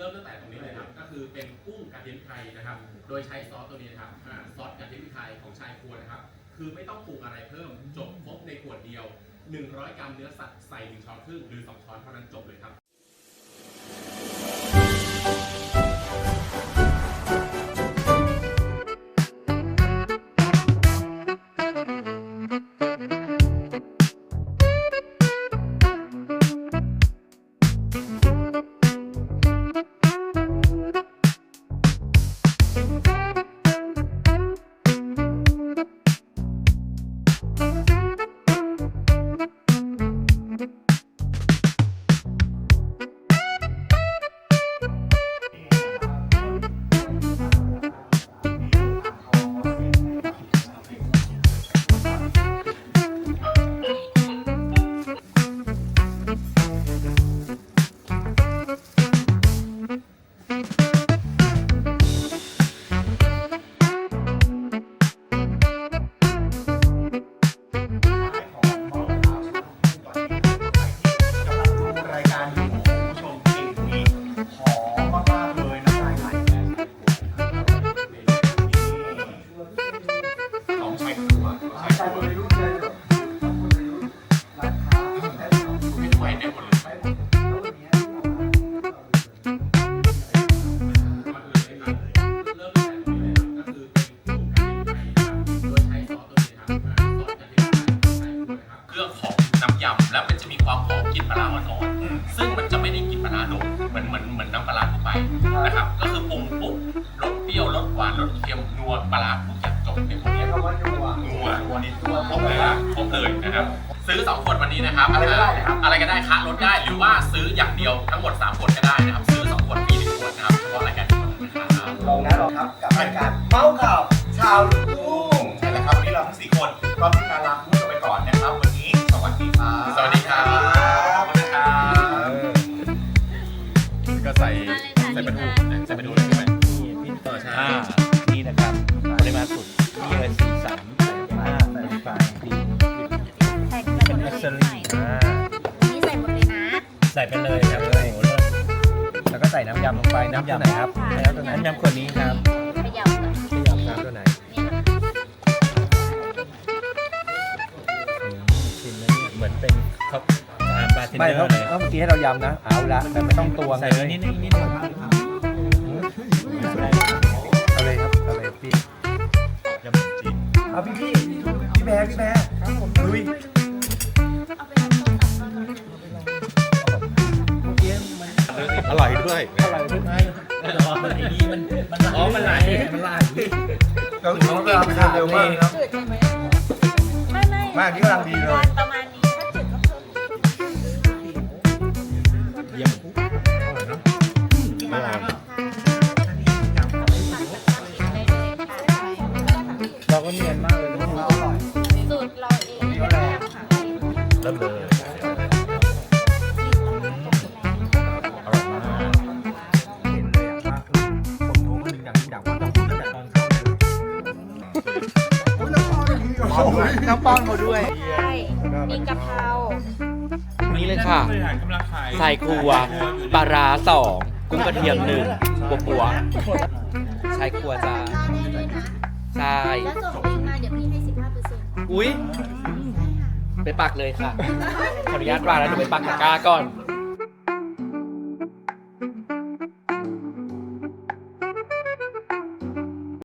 เริ่มตั้งแต่ตรงนี้เลยครับ ก็คือเป็นกุ้งกระเทียมไทยนะครับ โดยใช้ซอสตัวนี้นะครับอ่าซอสกระเทียมไทยของชายครัวนะครับ คือไม่ต้องปรุงอะไรเพิ่ม จบครบในขวดเดียว 100 กรัมเนื้อสัตว์ใส่1ช้อนครึ่งหรือ2ช้อนเท่านั้นจบเลยครับ รัวนะครับเครื่องของน้ำยำแล้วมันจะมีความหอมกลิ่นปลาร้าอ่อนๆซึ่งมันจะไม่ได้กลิ่นปลาร้าโดดเหมือนเหมือนเหมือนน้ำปลาร้าทั่วไปนะครับ ก็คือปรุงปุ๊บรสเปรี้ยวรสหวานรสเค็มนัวปลาร้าทุกอย่างจบในพวกนี้นัวนัวนี่ตัวครบเลยนะครบเลยนะครับ ซื้อสองขวดวันนี้นะครับอะไรก็ได้ครับอะไรก็ได้คะลดได้หรือว่าซื้ออย่างเดียวทั้งหมดสามขวดก็ได้นะครับ ซื้อสองขวดฟรีหนึ่งขวดนะครับเฉพาะรายการนี้เท่านั้นนะครับลองนะลองครับกับรายการเมาส์ข่าวชาว ออใช่อ่านี่นะครับปริมาณสุดนี่เลยสีสันใส่ผ้าใส่ไฟดีใส่กเป็นระแอคเซอเลรี่ยอ่านี่ใส่หมดเลยนะใส่ไปเลยครับโอ้โหเลิศแล้วก็ใส่น้ำยำลงไปน้ำยำไหนครับน้ำตัวไหนน้ำยำขวดนี้ครับขยับหน่อยที่ยำน้ำตัวไหนนี่นะคะอืมชิมแล้วเนี่ยเหมือนเป็นท็อปอาบาร์เทนไม่เดอเขาร์เลย เขาเมื่อกี้ให้เรายำนะ เอาละแต่ไม่ต้องตวงใส่เลเลยยนิดนึงนิดนึง อร่อยด้วยอะไรขึ้นไหมอ๋อมันไอ้นี่มันมันอ๋อมันไหลมันไหลเราถือว่าเวลามันเร็วมากนะครับจืดใช่ไหมไม่ไม่ มากนี่กำลังดีเลย น้ำป้อนเขาด้วยใช่มีกะเพรานี่เลยค่ะ ใส่ครัวปลาร้าสองกุ้งกระเทียมหนึ่งปัวปัวใช่ครัวจ้าได้ด้วยนะใช่แล้วส่งลิงก์มาเดี๋ยวพี่ให้สิบห้าเปอร์เซ็นต์อุ๊ยไปปักเลยค่ะ ขออนุญาตวางแล้วเดี๋ยวไปปักตะกร้าก่อนไ